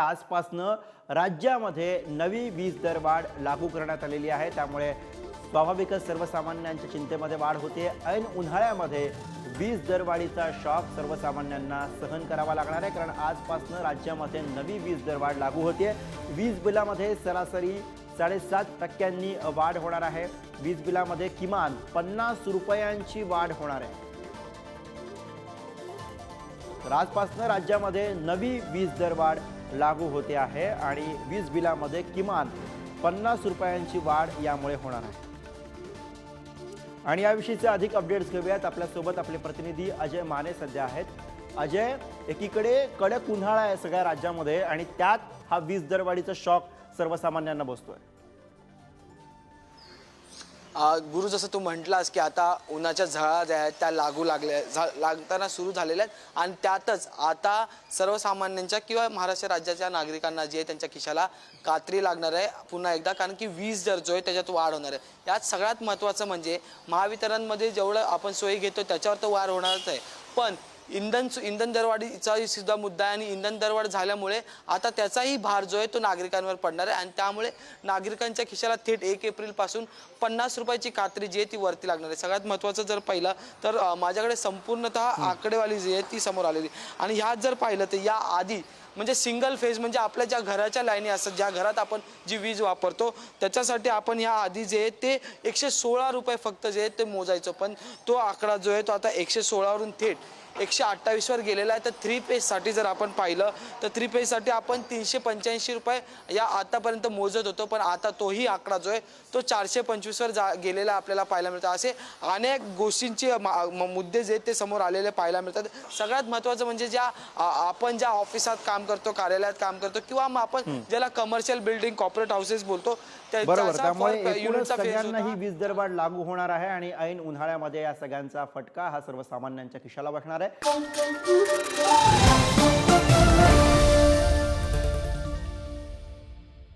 आजपासनं राज्यामध्ये नवी वीज दरवाढ लागू करण्यात आलेली आहे. त्यामुळे स्वाभाविकच सर्वसामान्यांच्या चिंतेमध्ये वाढ होते. ऐन उन्हाळ्यामध्ये वीज दरवाढीचा शॉक सर्वसामान्यांना सहन करावा लागणार आहे. कारण आजपासनं राज्यामध्ये नवी वीज दरवाढ लागू होते. वीज बिलामध्ये सरासरी साडेसात टक्क्यांनी वाढ होणार आहे. वीज बिलामध्ये किमान पन्नास रुपयांची वाढ होणार आहे. तर आजपासून राज्यामध्ये नवी वीज दरवाढ लागू होते आहे आणि वीज बिलामध्ये किमान पन्नास रुपयांची वाढ यामुळे होणार आहे. आणि याविषयीचे अधिक अपडेट्स घेऊयात. आपल्यासोबत आपले प्रतिनिधी अजय माने सध्या आहेत. अजय एकीकडे कडक उन्हाळा आहे सगळ्या राज्यामध्ये आणि त्यात हा वीज दरवाढीचा शॉक सर्वसामान्यांना बसतोय. गुरु जसं तू म्हटलास की आता उन्हाच्या झळा ज्या आहेत त्या लागू लागल्या झा- लागताना सुरू झालेल्या आहेत. आणि त्यातच आता सर्वसामान्यांच्या किंवा महाराष्ट्र राज्याच्या नागरिकांना जे आहे त्यांच्या खिशाला कात्री लागणार आहे पुन्हा एकदा. कारण की वीज दर जो आहे त्याच्यात वाढ होणार आहे. यात सगळ्यात महत्त्वाचं म्हणजे महावितरणमध्ये जेवढं आपण सोयी घेतो त्याच्यावर तर वाढ होणारच आहे. पण इंधन इंधन दरवाढीचा सुद्धा मुद्दा आहे आणि इंधन दरवाढ झाल्यामुळे आता त्याचाही भार जो आहे तो नागरिकांवर पडणार आहे. आणि त्यामुळे नागरिकांच्या खिशाला थेट एक एप्रिलपासून पन्नास रुपयाची कात्री जी आहे ती वरती लागणार आहे. सगळ्यात महत्त्वाचं जर पाहिलं तर माझ्याकडे संपूर्णतः आकडेवारी जी आहे ती समोर आलेली. आणि ह्यात जर पाहिलं तर या आधी म्हणजे सिंगल फेज म्हणजे आपल्या ज्या घराच्या लाईनी असतात ज्या घरात आपण जी वीज वापरतो त्याच्यासाठी आपण ह्या आधी जे आहे ते एकशे सोळा रुपये फक्त जे आहे ते मोजायचो. पण तो आकडा जो आहे तो आता एकशे सोळावरून थेट एकशे अठ्ठावीसवर गेलेला आहे. तर थ्री पेजसाठी जर आपण पाहिलं तर थ्री पेजसाठी आपण तीनशे पंच्याऐंशी रुपये या आतापर्यंत मोजत होतो. पण आता तोही आकडा जो आहे तो चारशे पंचवीसवर जा गेलेला आपल्याला पाहायला मिळतं. असे अनेक गोष्टींचे मुद्दे जे आहेत ते समोर आलेले पाहायला मिळतात. सगळ्यात महत्त्वाचं म्हणजे ज्या आपण ज्या ऑफिसात काम करतो कार्यालयात काम करतो किंवा मग आपण ज्याला कमर्शियल बिल्डिंग कॉर्पोरेट हाऊसेस बोलतो त्यामुळे. ही वीज दरवाढ लागू होणार आहे आणि ऐन उन्हाळ्यामध्ये या सगळ्यांचा फटका हा सर्वसामान्यांच्या खिशाला बसणार आहे. né?